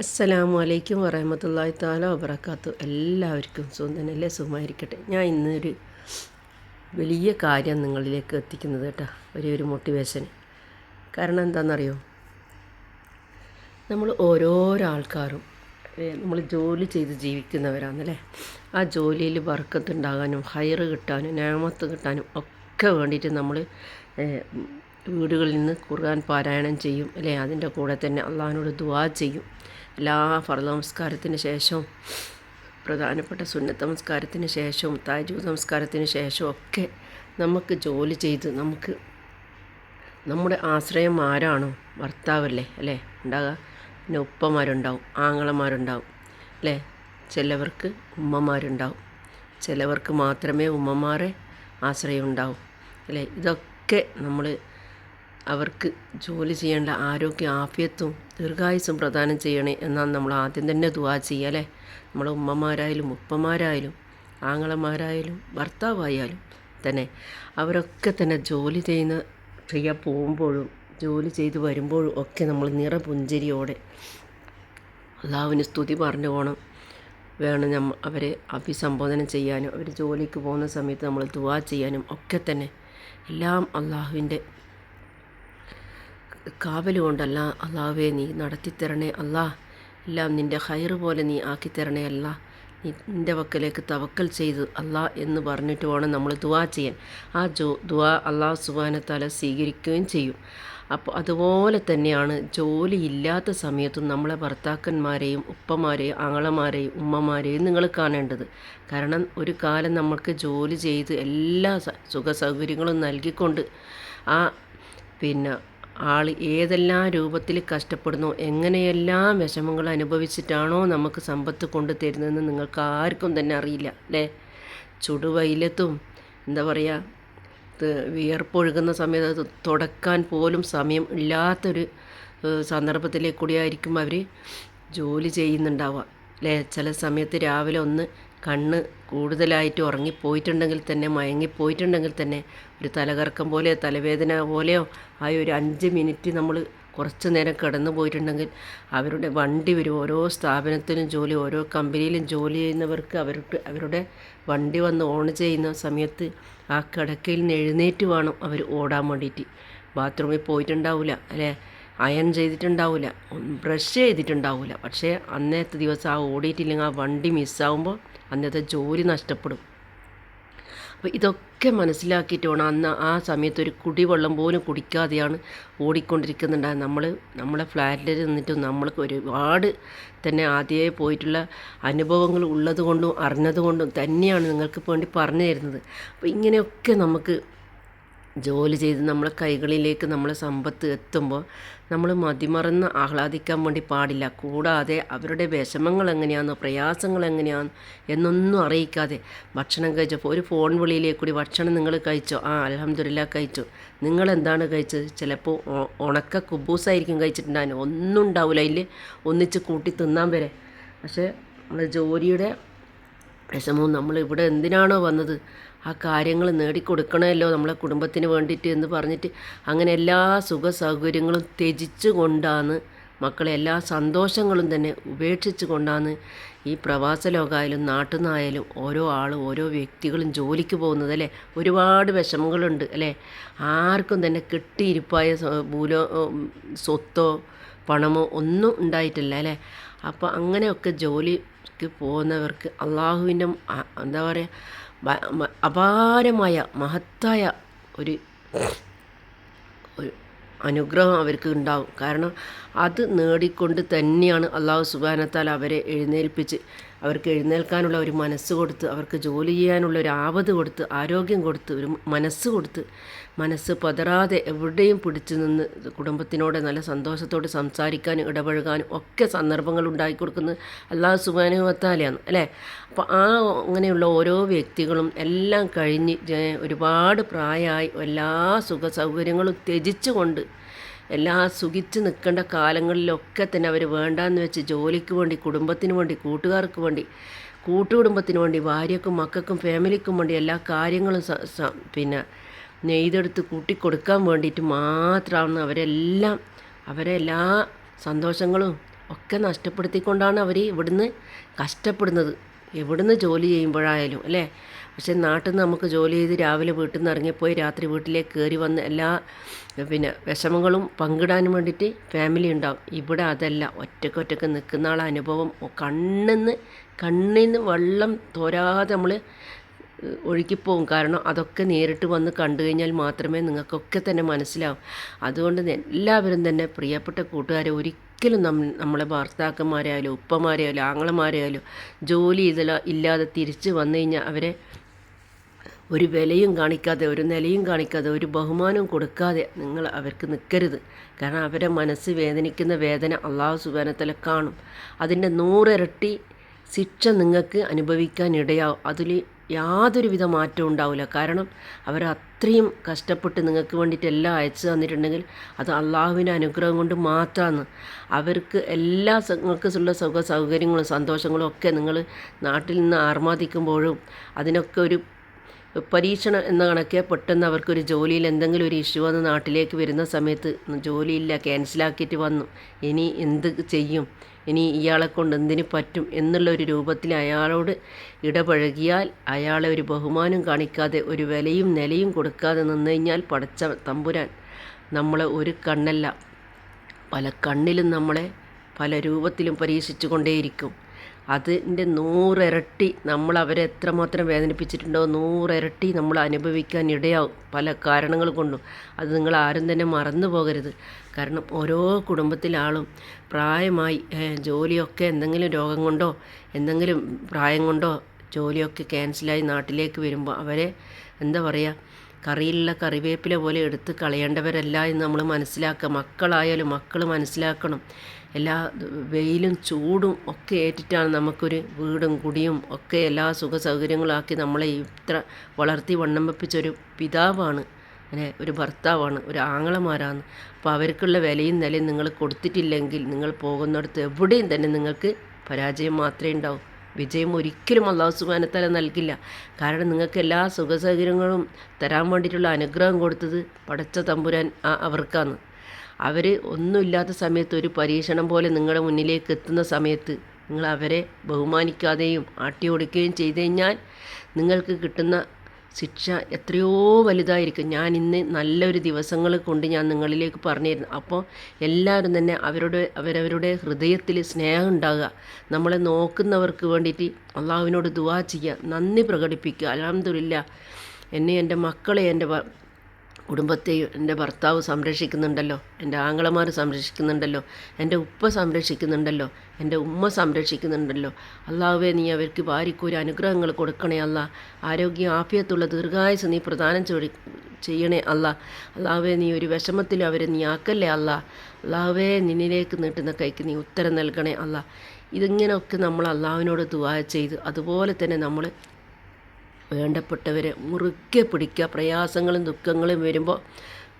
അസ്സലാമു അലൈക്കും വറഹമത്തല്ലാഹി താല വബറക്കാത്തു എല്ലാവർക്കും സുന്ദനല്ലേ സുഖമായിരിക്കട്ടെ. ഞാൻ ഇന്നൊരു വലിയ കാര്യം നിങ്ങളിലേക്ക് എത്തിക്കുന്നത് കേട്ടോ. ഒരു ഒരു മോട്ടിവേഷൻ കാരണം എന്താണെന്നറിയോ നമ്മൾ ഓരോരോ ആൾക്കാരും നമ്മൾ ജോലി ചെയ്ത് ജീവിക്കുന്നവരാണല്ലേ ആ ജോലിയിൽ വർക്കത്തുണ്ടാകാനും ഹയർ കിട്ടാനും നേമത്ത് കിട്ടാനും ഒക്കെ വേണ്ടിയിട്ട് നമ്മൾ വീടുകളിൽ നിന്ന് ഖുർആൻ പാരായണം ചെയ്യും അല്ലേ? അതിന്റെ കൂടെ തന്നെ അള്ളാഹിനോട് ദുവാ ചെയ്യും. എല്ലാ ഫർദ നമസ്കാരത്തിന് ശേഷവും പ്രധാനപ്പെട്ട സുന്നത്ത നമസ്കാരത്തിന് ശേഷവും താജു നമസ്കാരത്തിന് ശേഷവും ഒക്കെ നമുക്ക് ജോലി ചെയ്ത് നമുക്ക് നമ്മുടെ ആശ്രയം ആരാണോ? ഭർത്താവല്ലേ അല്ലേ? ഉണ്ടാകുക പിന്നെ ഉപ്പമാരുണ്ടാവും ആങ്ങളമാരുണ്ടാവും അല്ലേ? ചിലവർക്ക് ഉമ്മമാരുണ്ടാവും. ചിലവർക്ക് മാത്രമേ ഉമ്മമാരെ ആശ്രയം ഉണ്ടാവും അല്ലേ? ഇതൊക്കെ നമ്മൾ അവർക്ക് ജോലി ചെയ്യേണ്ട ആരോഗ്യ ആഫിയത്തും ദീർഘായുസും പ്രദാനം ചെയ്യണേ എന്നാണ് നമ്മൾ ആദ്യം തന്നെ ദുവാ ചെയ്യുക അല്ലേ? നമ്മളെ ഉമ്മമാരായാലും ഉപ്പമാരായാലും ആങ്ങളമാരായാലും ഭർത്താവായാലും തന്നെ അവരൊക്കെ തന്നെ ജോലി ചെയ്യുന്ന ചെയ്യാൻ പോകുമ്പോഴും ജോലി ചെയ്ത് വരുമ്പോഴും ഒക്കെ നമ്മൾ നിറപുഞ്ചരിയോടെ അള്ളാവിന് സ്തുതി പറഞ്ഞു പോകണം വേണം നമ്മ അവരെ അഭിസംബോധന ചെയ്യാനും അവർ ജോലിക്ക് പോകുന്ന സമയത്ത് നമ്മൾ ദുവാ ചെയ്യാനും ഒക്കെ തന്നെ എല്ലാം അള്ളാഹുവിന്റെ കാവൽ കൊണ്ടല്ല അള്ളാഹുവേ നീ നടത്തിത്തരണേ അല്ലാ. എല്ലാം നിന്റെ ഹൈറ് പോലെ നീ ആക്കിത്തരണേ അല്ല. നിന്റെ വക്കലേക്ക് തവക്കൽ ചെയ്ത് അല്ലാ എന്ന് പറഞ്ഞിട്ട് വേണം നമ്മൾ ദുവാ ചെയ്യാൻ. ആ ജോ ദുവാ അള്ളാഹു സുബാനത്താല സ്വീകരിക്കുകയും ചെയ്യും. അപ്പോൾ അതുപോലെ തന്നെയാണ് ജോലിയില്ലാത്ത സമയത്തും നമ്മളെ ഭർത്താക്കന്മാരെയും ഉപ്പമാരെയും ആങ്ങളമാരെയും ഉമ്മമാരെയും നിങ്ങൾ കാണേണ്ടത്. കാരണം ഒരു കാലം നമ്മൾക്ക് ജോലി ചെയ്ത് എല്ലാ സുഖ സൗകര്യങ്ങളും നൽകിക്കൊണ്ട് ആ പിന്നെ ആൾ ഏതെല്ലാം രൂപത്തിൽ കഷ്ടപ്പെടുന്നു എങ്ങനെയെല്ലാം വിഷമങ്ങൾ അനുഭവിച്ചിട്ടാണോ നമുക്ക് സമ്പത്ത് കൊണ്ടു തരുന്നതെന്ന് നിങ്ങൾക്ക് ആർക്കും തന്നെ അറിയില്ല അല്ലേ? ചുടുവയിലത്തും എന്താ പറയുക വിയർപ്പൊഴുകുന്ന സമയത്ത് തുടക്കാൻ പോലും സമയം ഇല്ലാത്തൊരു സന്ദർഭത്തിലേക്ക് കൂടിയായിരിക്കും അവർ ജോലി ചെയ്യുന്നുണ്ടാവുക അല്ലേ? ചില സമയത്ത് രാവിലെ ഒന്ന് കണ്ണ് കൂടുതലായിട്ട് ഉറങ്ങിപ്പോയിട്ടുണ്ടെങ്കിൽ തന്നെ മയങ്ങിപ്പോയിട്ടുണ്ടെങ്കിൽ തന്നെ ഒരു തലകറക്കം പോലെയോ തലവേദന പോലെയോ ആയ ഒരു അഞ്ച് മിനിറ്റ് നമ്മൾ കുറച്ച് നേരം കിടന്നു പോയിട്ടുണ്ടെങ്കിൽ അവരുടെ വണ്ടി വരും. ഓരോ സ്ഥാപനത്തിലും ജോലി ഓരോ കമ്പനിയിലും ജോലി ചെയ്യുന്നവർക്ക് അവർക്ക് അവരുടെ വണ്ടി വന്ന് ഓൺ ചെയ്യുന്ന സമയത്ത് ആ കിടക്കയിൽ നിന്ന് എഴുന്നേറ്റ് വേണം അവർ ഓടാൻ വേണ്ടിയിട്ട്. ബാത്റൂമിൽ പോയിട്ടുണ്ടാവില്ല അല്ലേ? അയൺ ചെയ്തിട്ടുണ്ടാവില്ല ബ്രഷ് ചെയ്തിട്ടുണ്ടാവില്ല പക്ഷേ അന്നത്തെ ദിവസം ആ ഓടിയിട്ടില്ലെങ്കിൽ ആ വണ്ടി മിസ്സാവുമ്പോൾ അന്നത്തെ ജോലി നഷ്ടപ്പെടും. അപ്പോൾ ഇതൊക്കെ മനസ്സിലാക്കിയിട്ട് വേണം അന്ന് ആ സമയത്ത് ഒരു കുടിവെള്ളം പോലും കുടിക്കാതെയാണ് ഓടിക്കൊണ്ടിരിക്കുന്നുണ്ടായത് നമ്മൾ നമ്മളെ ഫ്ലാറ്റിൽ നിന്നിട്ട് നമ്മൾക്ക് ഒരുപാട് തന്നെ ആദ്യമേ പോയിട്ടുള്ള അനുഭവങ്ങൾ ഉള്ളതുകൊണ്ടും അറിഞ്ഞതുകൊണ്ടും തന്നെയാണ് നിങ്ങൾക്ക് വേണ്ടി പറഞ്ഞു തരുന്നത്. അപ്പോൾ ഇങ്ങനെയൊക്കെ നമുക്ക് ജോലി ചെയ്ത് നമ്മളെ കൈകളിലേക്ക് നമ്മളെ സമ്പത്ത് എത്തുമ്പോൾ നമ്മൾ മതിമറന്ന് ആഹ്ലാദിക്കാൻ വേണ്ടി പാടില്ല. കൂടാതെ അവരുടെ വിഷമങ്ങൾ എങ്ങനെയാണെന്നോ പ്രയാസങ്ങൾ എങ്ങനെയാണ് എന്നൊന്നും അറിയിക്കാതെ ഭക്ഷണം കഴിച്ചപ്പോൾ ഒരു ഫോൺ വിളിയിലേക്ക് കൂടി ഭക്ഷണം നിങ്ങൾ കഴിച്ചോ ആ അലഹമ്മദില്ല കഴിച്ചു. നിങ്ങൾ എന്താണ് കഴിച്ചത്? ചിലപ്പോൾ ഉണക്ക കുബൂസായിരിക്കും കഴിച്ചിട്ടുണ്ടാകും ഒന്നും ഉണ്ടാവില്ല അതിൽ ഒന്നിച്ച് കൂട്ടി തിന്നാൻ വരെ. പക്ഷേ നമ്മൾ ജോലിയുടെ വിഷമവും നമ്മൾ ഇവിടെ എന്തിനാണോ വന്നത്? ആ കാര്യങ്ങൾ നേടിക്കൊടുക്കണമല്ലോ നമ്മളെ കുടുംബത്തിന് വേണ്ടിയിട്ട് എന്ന് പറഞ്ഞിട്ട് അങ്ങനെ എല്ലാ സുഖ സൗകര്യങ്ങളും ത്യജിച്ചു കൊണ്ടാണ് മക്കളെ എല്ലാ സന്തോഷങ്ങളും തന്നെ ഉപേക്ഷിച്ചു കൊണ്ടാണ് ഈ പ്രവാസ ലോകമായാലും നാട്ടിൽ നിന്നായാലും ഓരോ ആളും ഓരോ വ്യക്തികളും ജോലിക്ക് പോകുന്നത് അല്ലേ? ഒരുപാട് വിഷമങ്ങളുണ്ട് അല്ലേ? ആർക്കും തന്നെ കിട്ടിയിരിപ്പായ ഭൂലോ സ്വത്തോ പണമോ ഒന്നും ഉണ്ടായിട്ടില്ല അല്ലേ? അപ്പോൾ അങ്ങനെയൊക്കെ ജോലിക്ക് പോകുന്നവർക്ക് അള്ളാഹുവിന്റെ എന്താ പറയുക അപാരമായ മഹത്തായ ഒരു അനുഗ്രഹം അവർക്ക് ഉണ്ടാകും കാരണം അത് നേടിക്കൊണ്ട് തന്നെയാണ് അള്ളാഹു സുബാനത്താൽ അവരെ എഴുന്നേൽപ്പിച്ച് അവർക്ക് എഴുന്നേൽക്കാനുള്ള ഒരു മനസ്സ് കൊടുത്ത് അവർക്ക് ജോലി ചെയ്യാനുള്ള ഒരു ആവത് കൊടുത്ത് ആരോഗ്യം കൊടുത്ത് ഒരു മനസ്സ് കൊടുത്ത് മനസ്സ് പതറാതെ എവിടെയും പിടിച്ചു നിന്ന് കുടുംബത്തിനോട് നല്ല സന്തോഷത്തോടെ സംസാരിക്കാനും ഇടപഴകാനും ഒക്കെ സന്ദർഭങ്ങൾ ഉണ്ടാക്കി കൊടുക്കുന്നത് അള്ളാഹു സുബാനുവത്താലെയാണ് അല്ലേ? അപ്പോൾ ആ അങ്ങനെയുള്ള ഓരോ വ്യക്തികളും എല്ലാം കഴിഞ്ഞ് ഒരുപാട് പ്രായമായി എല്ലാ സുഖ സൗകര്യങ്ങളും ത്യജിച്ചുകൊണ്ട് എല്ലാ സുഖിച്ച് നിൽക്കേണ്ട കാലങ്ങളിലൊക്കെ തന്നെ അവർ വേണ്ടാന്ന് വെച്ച് ജോലിക്ക് വേണ്ടി കുടുംബത്തിന് വേണ്ടി കൂട്ടുകാർക്ക് വേണ്ടി കൂട്ടുകുടുംബത്തിന് വേണ്ടി ഭാര്യക്കും മക്കൾക്കും ഫാമിലിക്കും വേണ്ടി എല്ലാ കാര്യങ്ങളും പിന്നെ നെയ്തെടുത്ത് കൂട്ടിക്കൊടുക്കാൻ വേണ്ടിയിട്ട് മാത്രമാണ് അവരെല്ലാം അവരെ എല്ലാ സന്തോഷങ്ങളും ഒക്കെ നഷ്ടപ്പെടുത്തിക്കൊണ്ടാണ് അവർ ഇവിടുന്ന് കഷ്ടപ്പെടുന്നത്. എവിടുന്ന് ജോലി ചെയ്യുമ്പോഴായാലും അല്ലേ? പക്ഷേ നാട്ടിൽ നിന്ന് നമുക്ക് ജോലി ചെയ്ത് രാവിലെ വീട്ടിൽ നിന്ന് ഇറങ്ങിപ്പോയി രാത്രി വീട്ടിലേക്ക് കയറി വന്ന് എല്ലാ പിന്നെ വിഷമങ്ങളും പങ്കിടാനും വേണ്ടിയിട്ട് ഫാമിലി ഉണ്ടാവും. ഇവിടെ അതല്ല ഒറ്റക്കൊറ്റക്ക് നിൽക്കുന്ന ആളെ അനുഭവം കണ്ണിന്ന് കണ്ണിൽ നിന്ന് വെള്ളം തോരാതെ നമ്മൾ ഒഴുകിപ്പോവും. കാരണം അതൊക്കെ നേരിട്ട് വന്ന് കണ്ടു കഴിഞ്ഞാൽ മാത്രമേ നിങ്ങൾക്കൊക്കെ തന്നെ മനസ്സിലാവും. അതുകൊണ്ട് എല്ലാവരും തന്നെ പ്രിയപ്പെട്ട കൂട്ടുകാരെ ഒരിക്കലും നം നമ്മളെ ഭർത്താക്കന്മാരായാലും ഉപ്പമാരായാലും ആങ്ങളമാരായാലും ജോലി ഇതില ഇല്ലാതെ തിരിച്ച് വന്നു കഴിഞ്ഞാൽ അവരെ ഒരു വിലയും കാണിക്കാതെ ഒരു നിലയും കാണിക്കാതെ ഒരു ബഹുമാനവും കൊടുക്കാതെ നിങ്ങൾ അവർക്ക് നിൽക്കരുത്. കാരണം അവരെ മനസ്സ് വേദനിക്കുന്ന വേദന അള്ളാഹു സുബാനത്തിൽ കാണും. അതിന്റെ നൂറിരട്ടി ശിക്ഷ നിങ്ങൾക്ക് അനുഭവിക്കാൻ ഇടയാവും. അതിൽ യാതൊരുവിധ മാറ്റവും ഉണ്ടാവില്ല കാരണം അവർ അത്രയും കഷ്ടപ്പെട്ട് നിങ്ങൾക്ക് വേണ്ടിയിട്ട് എല്ലാം അയച്ചു തന്നിട്ടുണ്ടെങ്കിൽ അത് അള്ളാഹുവിന്റെ അനുഗ്രഹം കൊണ്ട് മാത്രമാണ് അവർക്ക് എല്ലാ നിങ്ങൾക്ക് ഉള്ള സുഖ സൗകര്യങ്ങളും സന്തോഷങ്ങളും ഒക്കെ നിങ്ങൾ നാട്ടിൽ നിന്ന് ആർമാദിക്കുമ്പോഴും അതിനൊക്കെ ഒരു പരീക്ഷണം എന്ന കണക്കെ പെട്ടെന്ന് അവർക്കൊരു ജോലിയിൽ എന്തെങ്കിലും ഒരു ഇഷ്യൂ വന്ന് നാട്ടിലേക്ക് വരുന്ന സമയത്ത് ജോലിയില്ല ക്യാൻസലാക്കിയിട്ട് വന്നു. ഇനി എന്ത് ചെയ്യും? ഇനി ഇയാളെ കൊണ്ട് എന്തിനു പറ്റും എന്നുള്ള ഒരു രൂപത്തിൽ അയാളോട് ഇടപഴകിയാൽ അയാളെ ഒരു ബഹുമാനം കാണിക്കാതെ ഒരു വിലയും നിലയും കൊടുക്കാതെ നിന്ന് കഴിഞ്ഞാൽ പടച്ച തമ്പുരാൻ നമ്മളെ ഒരു കണ്ണല്ല. പല കണ്ണിലും നമ്മളെ പല രൂപത്തിലും പരീക്ഷിച്ചു കൊണ്ടേയിരിക്കും അതിന്റെ നൂറിരട്ടി നമ്മൾ അവരെ എത്രമാത്രം വേദനിപ്പിച്ചിട്ടുണ്ടോ നൂറിരട്ടി നമ്മൾ അനുഭവിക്കാൻ ഇടയാവും പല കാരണങ്ങൾ കൊണ്ടും. അത് നിങ്ങൾ ആരും തന്നെ മറന്നു പോകരുത്. കാരണം ഓരോ കുടുംബത്തിലാളും പ്രായമായി ജോലിയൊക്കെ എന്തെങ്കിലും രോഗം കൊണ്ടോ എന്തെങ്കിലും പ്രായം കൊണ്ടോ ജോലിയൊക്കെ ക്യാൻസലായി നാട്ടിലേക്ക് വരുമ്പോൾ അവരെ എന്താ പറയുക കറിയിലുള്ള കറിവേപ്പില പോലെ എടുത്ത് കളയേണ്ടവരല്ല എന്ന് നമ്മൾ മനസ്സിലാക്കുക. മക്കളായാലും മക്കൾ മനസ്സിലാക്കണം. എല്ലാ വെയിലും ചൂടും ഒക്കെ ഏറ്റിട്ടാണ് നമുക്കൊരു വീടും കുടിയും ഒക്കെ എല്ലാ സുഖ സൗകര്യങ്ങളാക്കി നമ്മളെ ഇത്ര വളർത്തി വണ്ണം വെപ്പിച്ചൊരു പിതാവാണ്. അങ്ങനെ ഒരു ഭർത്താവാണ് ഒരു ആങ്ങളമാരാണ്. അപ്പോൾ അവർക്കുള്ള വിലയും നിലയും നിങ്ങൾ കൊടുത്തിട്ടില്ലെങ്കിൽ നിങ്ങൾ പോകുന്നിടത്ത് എവിടെയും തന്നെ നിങ്ങൾക്ക് പരാജയം മാത്രമേ ഉണ്ടാവും. വിജയം ഒരിക്കലും അള്ളാഹു സുബാനത്തല നൽകില്ല. കാരണം നിങ്ങൾക്ക് എല്ലാ സുഖസൗകര്യങ്ങളും തരാൻ വേണ്ടിയിട്ടുള്ള അനുഗ്രഹം കൊടുത്തത് പടച്ച തമ്പുരാൻ അവർക്കാണ്. അവർ ഒന്നുമില്ലാത്ത സമയത്ത് ഒരു പരീക്ഷണം പോലെ നിങ്ങളുടെ മുന്നിലേക്ക് എത്തുന്ന സമയത്ത് നിങ്ങൾ അവരെ ബഹുമാനിക്കാതെയും ആട്ടി ഓടിക്കുകയും ചെയ്തു കഴിഞ്ഞാൽ നിങ്ങൾക്ക് കിട്ടുന്ന ശിക്ഷ എത്രയോ വലുതായിരിക്കും. ഞാൻ ഇന്ന് നല്ലൊരു ദിവസങ്ങൾ കൊണ്ട് ഞാൻ നിങ്ങളിലേക്ക് പറഞ്ഞിരുന്നു. അപ്പോൾ എല്ലാവരും തന്നെ അവരുടെ അവരവരുടെ ഹൃദയത്തിൽ സ്നേഹം ഉണ്ടാകുക. നമ്മളെ നോക്കുന്നവർക്ക് വേണ്ടിയിട്ട് അള്ളാഹുവിനോട് ദുവാ ചെയ്യുക. നന്ദി പ്രകടിപ്പിക്കുക. അലഹമില്ല എന്നെ എന്റെ മക്കളെ എന്റെ കുടുംബത്തെയും എന്റെ ഭർത്താവ് സംരക്ഷിക്കുന്നുണ്ടല്ലോ എന്റെ ആങ്ങളമാർ സംരക്ഷിക്കുന്നുണ്ടല്ലോ എന്റെ ഉപ്പ സംരക്ഷിക്കുന്നുണ്ടല്ലോ എന്റെ ഉമ്മ സംരക്ഷിക്കുന്നുണ്ടല്ലോ. അള്ളാഹുവെ നീ അവർക്ക് ഭാര്യക്കൊരു അനുഗ്രഹങ്ങൾ കൊടുക്കണേ അല്ല ആരോഗ്യം ആഫിയത്തുള്ള ദീർഘായുസ് നീ പ്രദാനം ചെയ്യണേ അല്ല അള്ളാഹുവെ നീ ഒരു വിഷമത്തിൽ അവരെ നീ ആക്കല്ലേ അല്ല അള്ളാഹുവെ നിന്നിലേക്ക് നീട്ടുന്ന കൈക്ക് നീ ഉത്തരം നൽകണേ അല്ല ഇതിങ്ങനെയൊക്കെ നമ്മൾ അള്ളാഹുവിനോട് ദുവാ ചെയ്ത് അതുപോലെ തന്നെ നമ്മൾ വേണ്ടപ്പെട്ടവരെ മുറുക്കെ പിടിക്കുക പ്രയാസങ്ങളും ദുഃഖങ്ങളും വരുമ്പോൾ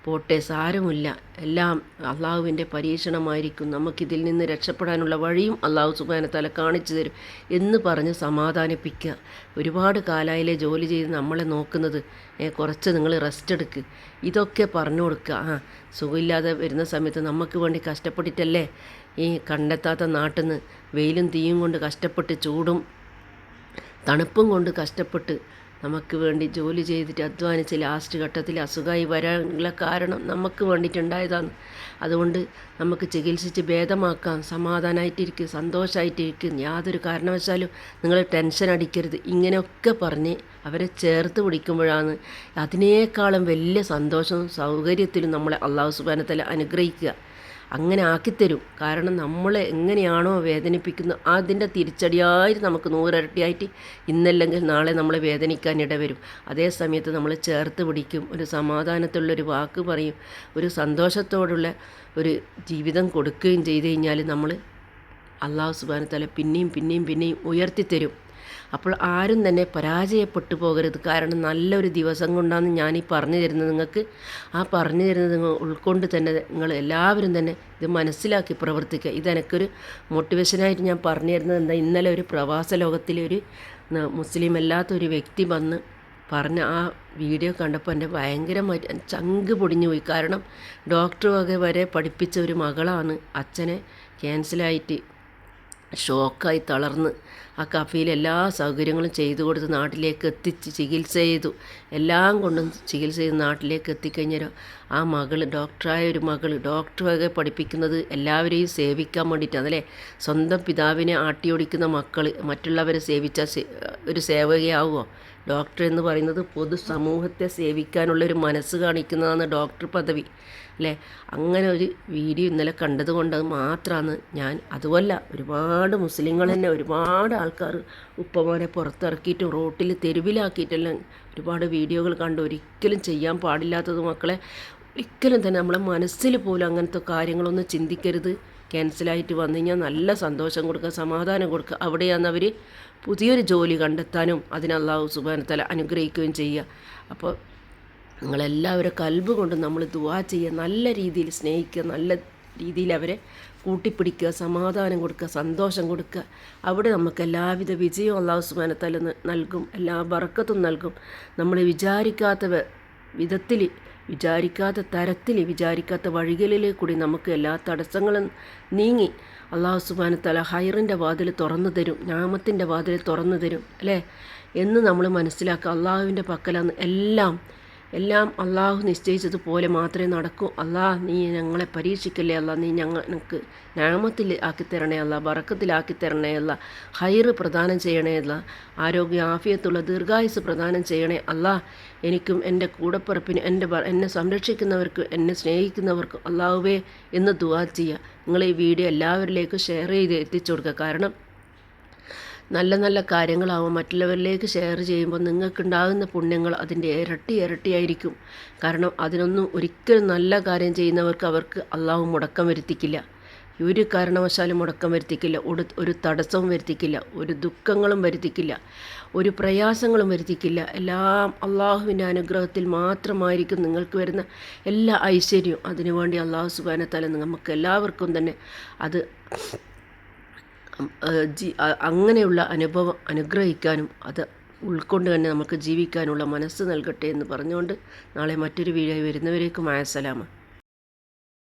പോട്ടെ സാരമില്ല. എല്ലാം അള്ളാഹുവിന്റെ പരീക്ഷണമായിരിക്കും. നമുക്കിതിൽ നിന്ന് രക്ഷപ്പെടാനുള്ള വഴിയും അള്ളാഹു സുബാനത്തല കാണിച്ചു തരും എന്ന് പറഞ്ഞ് സമാധാനിപ്പിക്കുക. ഒരുപാട് കാലായിലെ ജോലി ചെയ്ത് നമ്മളെ നോക്കുന്നത്. കുറച്ച് നിങ്ങൾ റെസ്റ്റ് എടുക്ക്. ഇതൊക്കെ പറഞ്ഞു കൊടുക്കുക. ആ സുഖമില്ലാതെ വരുന്ന സമയത്ത് നമുക്ക് വേണ്ടി കഷ്ടപ്പെട്ടിട്ടല്ലേ ഈ കണ്ടെത്താത്ത നാട്ടിൽ നിന്ന് വെയിലും തീയും കൊണ്ട് കഷ്ടപ്പെട്ട് ചൂടും തണുപ്പും കൊണ്ട് കഷ്ടപ്പെട്ട് നമുക്ക് വേണ്ടി ജോലി ചെയ്തിട്ട് അധ്വാനിച്ച് ലാസ്റ്റ് ഘട്ടത്തിൽ അസുഖമായി വരാനുള്ള കാരണം നമുക്ക് വേണ്ടിയിട്ടുണ്ടായതാണ്. അതുകൊണ്ട് നമുക്ക് ചികിത്സിച്ച് ഭേദമാക്കാം സമാധാനമായിട്ടിരിക്കും സന്തോഷമായിട്ടിരിക്കും യാതൊരു കാരണവശാലും നിങ്ങൾ ടെൻഷൻ അടിക്കരുത്. ഇങ്ങനെയൊക്കെ പറഞ്ഞ് അവരെ ചേർത്ത് പിടിക്കുമ്പോഴാണ് അതിനേക്കാളും വലിയ സന്തോഷവും സൗകര്യത്തിലും നമ്മളെ അള്ളാഹു സുബാനത്തല അനുഗ്രഹിക്കുക. അങ്ങനെ ആക്കിത്തരും. കാരണം നമ്മളെ എങ്ങനെയാണോ വേദനിപ്പിക്കുന്നത് അതിന്റെ തിരിച്ചടിയായി നമുക്ക് നൂറിരട്ടിയായിട്ട് ഇന്നല്ലെങ്കിൽ നാളെ നമ്മളെ വേദനിക്കാൻ ഇടവരും. അതേ സമയത്ത് നമ്മൾ ചേർത്ത് പിടിക്കും. ഒരു സമാധാനത്തുള്ളൊരു വാക്ക് പറയും. ഒരു സന്തോഷത്തോടുള്ള ഒരു ജീവിതം കൊടുക്കുകയും ചെയ്തു കഴിഞ്ഞാൽ നമ്മൾ അള്ളാഹു സുബാനത്തല പിന്നെയും പിന്നെയും പിന്നെയും ഉയർത്തിത്തരും. അപ്പോൾ ആരും തന്നെ പരാജയപ്പെട്ടു പോകരുത്. കാരണം നല്ലൊരു ദിവസം കൊണ്ടാണ് ഈ പറഞ്ഞു തരുന്നത് നിങ്ങൾക്ക്. ആ പറഞ്ഞു തരുന്നത് നിങ്ങൾ ഉൾക്കൊണ്ട് തന്നെ നിങ്ങൾ എല്ലാവരും തന്നെ ഇത് മനസ്സിലാക്കി പ്രവർത്തിക്കുക. ഇതെനിക്കൊരു മോട്ടിവേഷനായിട്ട് ഞാൻ പറഞ്ഞു തരുന്നത് എന്താ? ഇന്നലെ ഒരു പ്രവാസ ലോകത്തിലെ ഒരു മുസ്ലിം അല്ലാത്ത ഒരു വ്യക്തി വന്ന് പറഞ്ഞ ആ വീഡിയോ കണ്ടപ്പോൾ എന്റെ ഭയങ്കരമായിട്ട് ചങ്ക് പൊടിഞ്ഞു പോയി. കാരണം ഡോക്ടർ വക വരെ പഠിപ്പിച്ച ഒരു മകളാണ് അച്ഛനെ ക്യാൻസലായിട്ട് ഷോക്കായി തളർന്ന് ആ കഫയിൽ എല്ലാ സൗകര്യങ്ങളും ചെയ്തു കൊടുത്ത് നാട്ടിലേക്ക് എത്തിച്ച് ചികിത്സ ചെയ്തു. എല്ലാം കൊണ്ടും ചികിത്സ ചെയ്ത് നാട്ടിലേക്ക് എത്തിക്കഴിഞ്ഞാൽ ആ മകൾ ഡോക്ടറായ ഒരു മകൾ ഡോക്ടറൊക്കെ പഠിപ്പിക്കുന്നത് എല്ലാവരെയും സേവിക്കാൻ വേണ്ടിയിട്ടാണ് സ്വന്തം പിതാവിനെ ആട്ടിയോടിക്കുന്ന മക്കൾ മറ്റുള്ളവരെ സേവിച്ച ഒരു സേവകയാവുമോ ഡോക്ടർ എന്ന് പറയുന്നത് പൊതു പൊതുസമൂഹത്തെ സേവിക്കാനുള്ള ഒരു മനസ്സ് കാണിക്കുന്നതാണ് ഡോക്ടർ പദവി. അല്ലേ അങ്ങനെ ഒരു വീഡിയോ ഇന്നലെ കണ്ടത് കൊണ്ട് മാത്രമാണ് ഞാൻ അതുമല്ല ഒരുപാട് മുസ്ലിങ്ങൾ തന്നെ ഒരുപാട് ആൾക്കാർ ഉപ്പമാരെ പുറത്തിറക്കിയിട്ട് റോട്ടിൽ തെരുവിലാക്കിയിട്ടെല്ലാം ഒരുപാട് വീഡിയോകൾ കണ്ട് ഒരിക്കലും ചെയ്യാൻ പാടില്ലാത്തത് മക്കളെ ഒരിക്കലും തന്നെ നമ്മളെ മനസ്സിൽ പോലും അങ്ങനത്തെ കാര്യങ്ങളൊന്നും ചിന്തിക്കരുത്. ക്യാൻസലായിട്ട് വന്നു കഴിഞ്ഞാൽ നല്ല സന്തോഷം കൊടുക്കുക സമാധാനം കൊടുക്കുക. അവിടെയാണ് അവർ പുതിയൊരു ജോലി കണ്ടെത്താനും അതിന് അള്ളാഹു സുബാനത്തല അനുഗ്രഹിക്കുകയും ചെയ്യുക. അപ്പോൾ നിങ്ങളെല്ലാവരും കൽബ് കൊണ്ട് നമ്മൾ ദുവാ ചെയ്യുക നല്ല രീതിയിൽ സ്നേഹിക്കുക നല്ല രീതിയിൽ അവരെ കൂട്ടിപ്പിടിക്കുക സമാധാനം കൊടുക്കുക സന്തോഷം കൊടുക്കുക. അവിടെ നമുക്ക് എല്ലാവിധ വിജയവും അള്ളാഹു സുബാനത്തല നൽകും എല്ലാ ബറക്കത്തും നൽകും. നമ്മൾ വിചാരിക്കാത്ത വിധത്തിൽ വിചാരിക്കാത്ത തരത്തിൽ വിചാരിക്കാത്ത വഴികളിലേ കൂടി നമുക്ക് എല്ലാ തടസ്സങ്ങളും നീങ്ങി അള്ളാഹു സുബാനത്തല ഹൈറിന്റെ വാതിൽ തുറന്നു തരും ഞാമത്തിന്റെ വാതിൽ തുറന്നു തരും അല്ലേ? എന്ന് നമ്മൾ മനസ്സിലാക്കുക. അള്ളാഹുവിന്റെ പക്കലാണ് എല്ലാം എല്ലാം അള്ളാഹു നിശ്ചയിച്ചതുപോലെ മാത്രമേ നടക്കൂ. അള്ളാഹ് നീ ഞങ്ങളെ പരീക്ഷിക്കല്ലേ അല്ല നീ ഞങ്ങൾക്ക് ഞാമത്തിൽ ആക്കി തരണേ അല്ല ബറക്കത്തിലാക്കി തരണേ അല്ല ഹൈറ് പ്രദാനം ചെയ്യണേ അല്ല ആരോഗ്യ ആഫിയത്തുള്ള ദീർഘായുസ് പ്രദാനം ചെയ്യണേ അല്ല എനിക്കും എന്റെ കൂടപ്പിറപ്പിനും എന്റെ എന്നെ സംരക്ഷിക്കുന്നവർക്കും എന്നെ സ്നേഹിക്കുന്നവർക്കും അള്ളാഹുവേ എന്ന് ദുവാ ചെയ്യുക. നിങ്ങൾ ഈ വീഡിയോ എല്ലാവരിലേക്കും ഷെയർ ചെയ്ത് എത്തിച്ചു കൊടുക്കുക. കാരണം നല്ല നല്ല കാര്യങ്ങളാവും മറ്റുള്ളവരിലേക്ക് ഷെയർ ചെയ്യുമ്പോൾ നിങ്ങൾക്കുണ്ടാകുന്ന പുണ്യങ്ങൾ അതിന്റെ ഇരട്ടി ഇരട്ടിയായിരിക്കും കാരണം അതിനൊന്നും ഒരിക്കലും നല്ല കാര്യം ചെയ്യുന്നവർക്ക് അവർക്ക് അള്ളാഹു മുടക്കം വരുത്തിക്കില്ല. ഒരു കാരണവശാലും മുടക്കം വരുത്തിക്കില്ല. ഒരു ഒരു തടസ്സവും വരുത്തിക്കില്ല. ഒരു ദുഃഖങ്ങളും വരുത്തിക്കില്ല. ഒരു പ്രയാസങ്ങളും വരുത്തിക്കില്ല. എല്ലാം അള്ളാഹുവിന്റെ അനുഗ്രഹത്തിൽ മാത്രമായിരിക്കും നിങ്ങൾക്ക് വരുന്ന എല്ലാ ഐശ്വര്യവും. അതിനുവേണ്ടി അള്ളാഹു സുബാനത്താല നമുക്ക് എല്ലാവർക്കും തന്നെ അത് ജി- അങ്ങനെയുള്ള അനുഭവം അനുഗ്രഹിക്കാനും അത് ഉൾക്കൊണ്ട് തന്നെ നമുക്ക് ജീവിക്കാനുള്ള മനസ്സ് നൽകട്ടെ എന്ന് പറഞ്ഞുകൊണ്ട് നാളെ മറ്റൊരു വീഡിയോ വരുന്നവരേക്കും ആയസലാമ